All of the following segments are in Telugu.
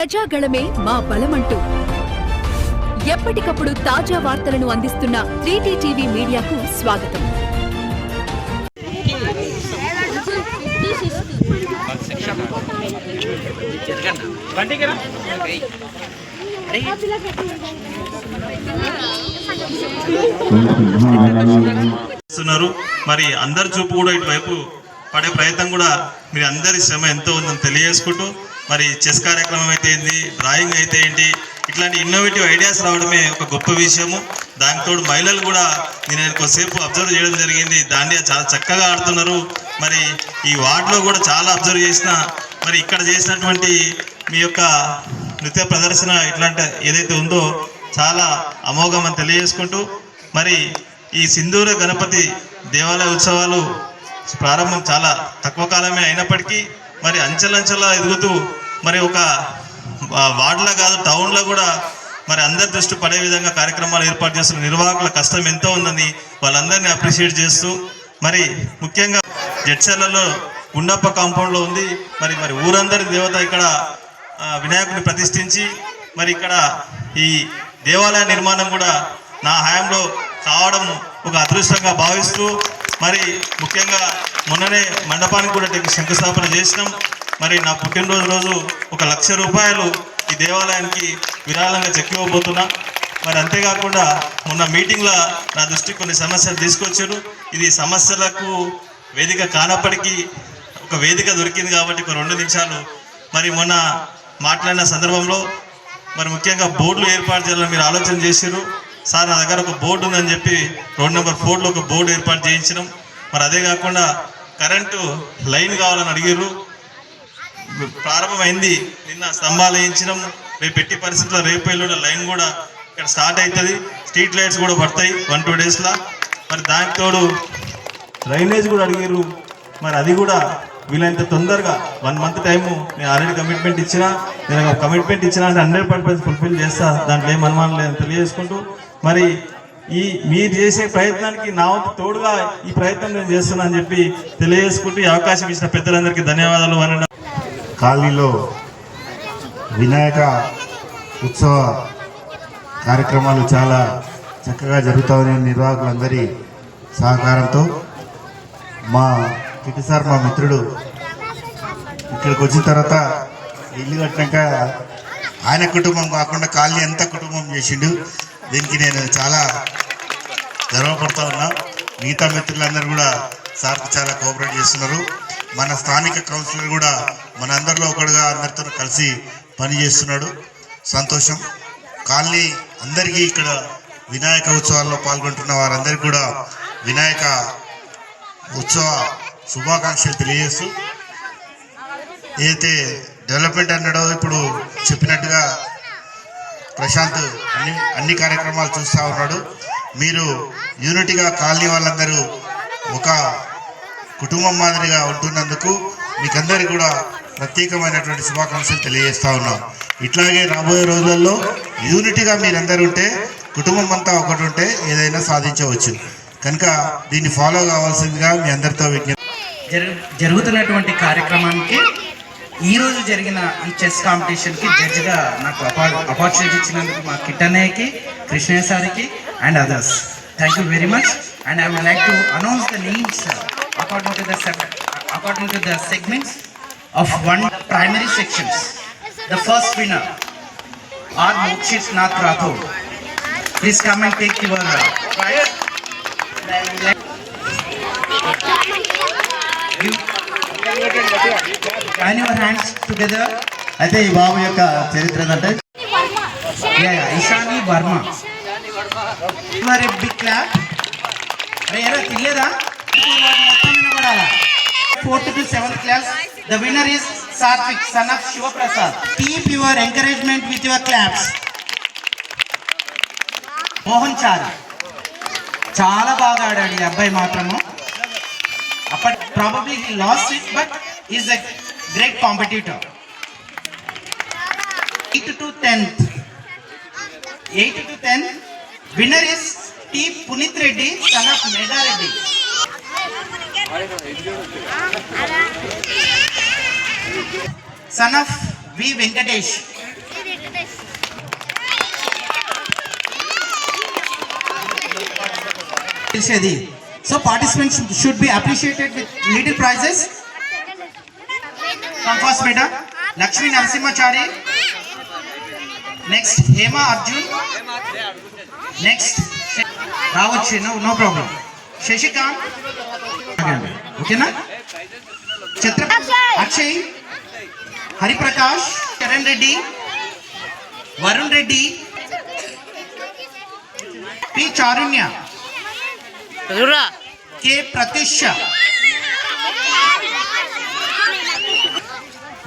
ప్రజాగళమే మా బలమంటూ. ఎప్పటికప్పుడు తాజా వార్తలను అందిస్తున్న త్రీటీ టీవీ మీడియాకు స్వాగతం. చేస్తున్నారు. మరి అందరి చూపు కూడా ఇటువైపు పడే ప్రయత్నం కూడా మీ అందరి శ్రమ ఎంతో ఉందని తెలియజేసుకుంటూ మరి చెస్ కార్యక్రమం అయితే ఏంటి డ్రాయింగ్ అయితే ఏంటి? ఇట్లాంటి ఇన్నోవేటివ్ ఐడియాస్ రావడమే ఒక గొప్ప విషయము. దానితో మహిళలు కూడా నేను కొద్దిసేపు అబ్జర్వ్ చేయడం జరిగింది. దాన్ని చాలా చక్కగా ఆడుతున్నారు. మరి ఈ వార్డులో కూడా చాలా అబ్జర్వ్ చేసిన మరి ఇక్కడ చేసినటువంటి మీ యొక్క నృత్య ప్రదర్శన ఇట్లాంటి ఏదైతే ఉందో చాలా అమోఘమని తెలియజేసుకుంటూ మరి ఈ సింధూర గణపతి దేవాలయ ఉత్సవాలు ప్రారంభం చాలా తక్కువ కాలమే అయినప్పటికీ మరి అంచెలంచెలా ఎదుగుతూ మరి ఒక వార్డులో కాదు టౌన్లో కూడా మరి అందరి దృష్టి పడే విధంగా కార్యక్రమాలు ఏర్పాటు చేస్తున్న నిర్వాహకుల కష్టం ఎంతో ఉందని వాళ్ళందరినీ అప్రిషియేట్ చేస్తూ మరి ముఖ్యంగా జడ్చర్లలో గుండప్ప కాంపౌండ్లో ఉంది. మరి మరి ఊరందరి దేవత ఇక్కడ వినాయకుడిని ప్రతిష్ఠించి మరి ఇక్కడ ఈ దేవాలయ నిర్మాణం కూడా నా హయాంలో కావడం ఒక అదృష్టంగా భావిస్తూ మరి ముఖ్యంగా మొన్ననే మండపానికి కూడా శంకుస్థాపన చేసినాం. మరి నా పుట్టినరోజు రోజు ఒక లక్ష రూపాయలు ఈ దేవాలయానికి విరాళంగా చెక్కివ్వబోతున్నా మరి అంతేకాకుండా మొన్న మీటింగ్లో నా దృష్టికి కొన్ని సమస్యలు తీసుకొచ్చారు. ఇది సమస్యలకు వేదిక కానప్పటికీ ఒక వేదిక దొరికింది కాబట్టి ఒక రెండు నిమిషాలు మరి మొన్న మాట్లాడిన సందర్భంలో మరి ముఖ్యంగా బోర్డులు ఏర్పాటు చేయాలని మీరు ఆలోచన చేశారు. సార్ నా దగ్గర ఒక బోర్డు ఉందని చెప్పి రోడ్ నెంబర్ ఫోర్లో ఒక బోర్డు ఏర్పాటు చేయించినాం. మరి అదే కాకుండా కరెంటు లైన్ కావాలని అడిగారు. ప్రారంభమైంది. నిన్న స్తంభాలు వేయించడం రేపు ఎట్టి పరిస్థితుల్లో రేపు లైన్ కూడా ఇక్కడ స్టార్ట్ అవుతుంది. స్ట్రీట్ లైట్స్ కూడా పడతాయి వన్ టూ డేస్లో మరి దానికి తోడు డ్రైనేజ్ కూడా అడిగారు మరి అది కూడా వీలైనంత తొందరగా వన్ మంత్ టైము నేను ఆల్రెడీ కమిట్మెంట్ ఇచ్చినా నేను కమిట్మెంట్ ఇచ్చిన అంటే హండ్రెడ్ పర్సెంట్ ఫుల్ఫిల్ చేస్తా. దాంట్లో ఏం అనుమానం లేదని తెలియజేసుకుంటూ. మరి ఈ మీరు చేసే ప్రయత్నానికి నా వంతు తోడుగా ఈ ప్రయత్నం నేను చేస్తున్నా అని చెప్పి తెలియజేసుకుంటూ ఈ అవకాశం ఇచ్చిన పెద్దలందరికీ ధన్యవాదాలు. అని కాలనీలో వినాయక ఉత్సవ కార్యక్రమాలు చాలా చక్కగా జరుగుతూ నిర్వాహకులందరి సహకారంతో మా కిటి సార్ మా మిత్రుడు ఇక్కడికి వచ్చిన తర్వాత ఇల్లు కట్టినాక ఆయన కుటుంబం కాకుండా కాలనీ అంతా కుటుంబం చేసిండు. దీనికి నేను చాలా గర్వపడుతూ ఉన్నా. మిగతా మిత్రులందరూ కూడా సార్కి చాలా కోఆపరేట్ చేస్తున్నారు. మన స్థానిక కౌన్సిలర్ కూడా మన అందరిలో ఒకడుగా అందరితో కలిసి పని చేస్తున్నాడు సంతోషం. కాలనీ అందరికీ ఇక్కడ వినాయక ఉత్సవాల్లో పాల్గొంటున్న వారందరికీ కూడా వినాయక ఉత్సవ శుభాకాంక్షలు తెలియజేస్తూ ఏదైతే డెవలప్మెంట్ అన్నాడో ఇప్పుడు చెప్పినట్టుగా ప్రశాంత్ అన్ని అన్ని కార్యక్రమాలు చూస్తూ ఉన్నాడు. మీరు యూనిట్గా కాలనీ వాళ్ళందరూ ఒక కుటుంబం మాదిరిగా ఉంటున్నందుకు మీకందరికీ కూడా ప్రత్యేకమైనటువంటి శుభాకాంక్షలు తెలియజేస్తా ఉన్నాం. ఇట్లాగే రాబోయే రోజులలో యూనిటీగా మీరందరూ ఉంటే కుటుంబం అంతా ఒకటి ఉంటే ఏదైనా సాధించవచ్చు. కనుక దీన్ని ఫాలో కావాల్సిందిగా మీ అందరితో విజ్ఞప్తి జరు జరుగుతున్నటువంటి కార్యక్రమానికి ఈరోజు జరిగిన ఈ చెస్ కాంపిటీషన్కి జడ్జిగా నాకు అపార్చునిటీ ఇచ్చినందుకు మా కిట్టన్నయ్యకి కృష్ణయ్య సార్కి and others thank you very much and I would like to announce the names according to the according to the segments of one primary sections the first winner are Mokshith Nath Rathod please come and take your join your hands together అయితే ఈ బాబు యొక్క చరిత్ర ఏంటంటే ఇషాని వర్మ మరి బిగ్ క్లాప్ అరే ఎరా తినలేదా మొత్తం వినబడాలా fourth to seventh class the winner is Sathvik son of Shivaprasad keep your encouragement with your claps Mohan Chari చాలా బాగా ఆడాడు ఈ అబ్బాయి మాత్రము. అప్పటి probably he lost it but is a great competitor eight to tenth eight to tenth winner is T Puneeth Reddy son of Meghareddy son of V Venkatesh తెలిసేది. So participants should be appreciated with little prizes first beta Lakshmi Narasimhachari next Hema Arjun next రావచ్చు no no problem శశికాంత్ ఓకేనా చిత్ర అక్షయ్ హరిప్రకాష్ చరణ్ రెడ్డి వరుణ్ రెడ్డి పి చారుణ్య కె ప్రత్యుష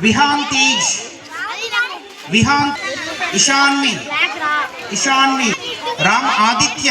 విహాన్ తేజ్ విహాన్ ఇషాన్వి ఇషాన్వి రామ్ ఆదిత్య